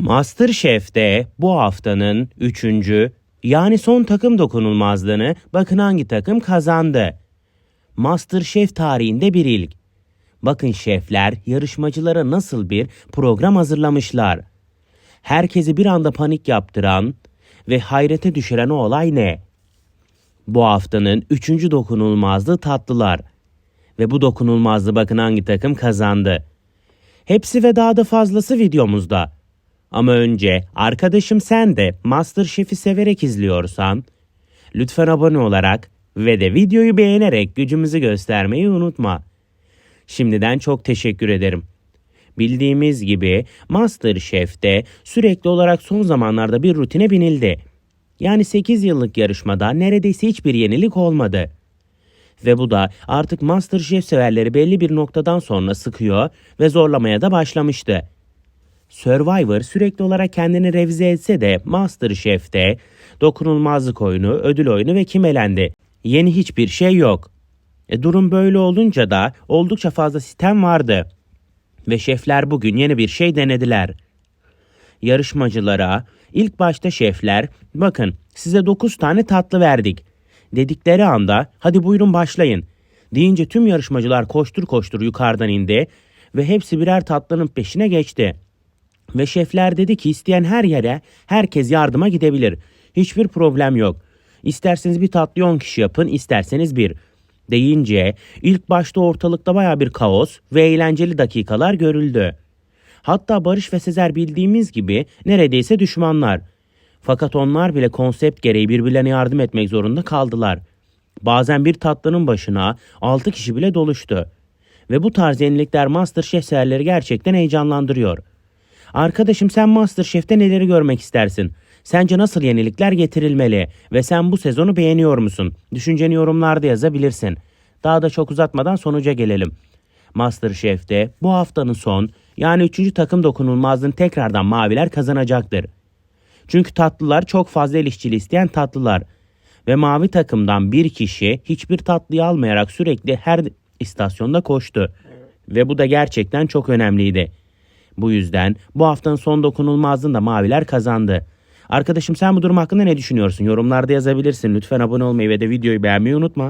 Masterchef'te bu haftanın üçüncü yani son takım dokunulmazlığını bakın hangi takım kazandı. Masterchef tarihinde bir ilk. Bakın şefler yarışmacılara nasıl bir program hazırlamışlar. Herkesi bir anda panik yaptıran ve hayrete düşüren o olay ne? Bu haftanın üçüncü dokunulmazlığı tatlılar. Ve bu dokunulmazlığı bakın hangi takım kazandı. Hepsi ve daha da fazlası videomuzda. Ama önce arkadaşım sen de Masterchef'i severek izliyorsan lütfen abone olarak ve de videoyu beğenerek gücümüzü göstermeyi unutma. Şimdiden çok teşekkür ederim. Bildiğimiz gibi Masterchef'te sürekli olarak son zamanlarda bir rutine binildi. Yani 8 yıllık yarışmada neredeyse hiçbir yenilik olmadı. Ve bu da artık Masterchef severleri belli bir noktadan sonra sıkıyor ve zorlamaya da başlamıştı. Survivor sürekli olarak kendini revize etse de Masterchef'te dokunulmazlık oyunu, ödül oyunu ve kim elendi? Yeni hiçbir şey yok. E, durum böyle olunca da oldukça fazla sistem vardı. Ve şefler bugün yeni bir şey denediler. Yarışmacılara ilk başta şefler bakın size 9 tane tatlı verdik. Dedikleri anda hadi buyurun başlayın. Deyince tüm yarışmacılar koştur koştur yukarıdan indi ve hepsi birer tatlının peşine geçti. Ve şefler dedi ki isteyen her yere herkes yardıma gidebilir. Hiçbir problem yok. İsterseniz bir tatlı 10 kişi yapın, isterseniz bir. Deyince ilk başta ortalıkta baya bir kaos ve eğlenceli dakikalar görüldü. Hatta Barış ve Sezer bildiğimiz gibi neredeyse düşmanlar. Fakat onlar bile konsept gereği birbirlerine yardım etmek zorunda kaldılar. Bazen bir tatlının başına 6 kişi bile doluştu. Ve bu tarz yenilikler Masterchef severleri gerçekten heyecanlandırıyor. Arkadaşım sen Masterchef'te neleri görmek istersin? Sence nasıl yenilikler getirilmeli ve sen bu sezonu beğeniyor musun? Düşünceni yorumlarda yazabilirsin. Daha da çok uzatmadan sonuca gelelim. Masterchef'te bu haftanın son yani 3. takım dokunulmazlığını tekrardan maviler kazanacaktır. Çünkü tatlılar çok fazla el işçiliği isteyen tatlılar. Ve mavi takımdan bir kişi hiçbir tatlıyı almayarak sürekli her istasyonda koştu. Ve bu da gerçekten çok önemliydi. Bu yüzden bu haftanın son dokunulmazlığını da maviler kazandı. Arkadaşım sen bu durum hakkında ne düşünüyorsun? Yorumlarda yazabilirsin. Lütfen abone olmayı ve de videoyu beğenmeyi unutma.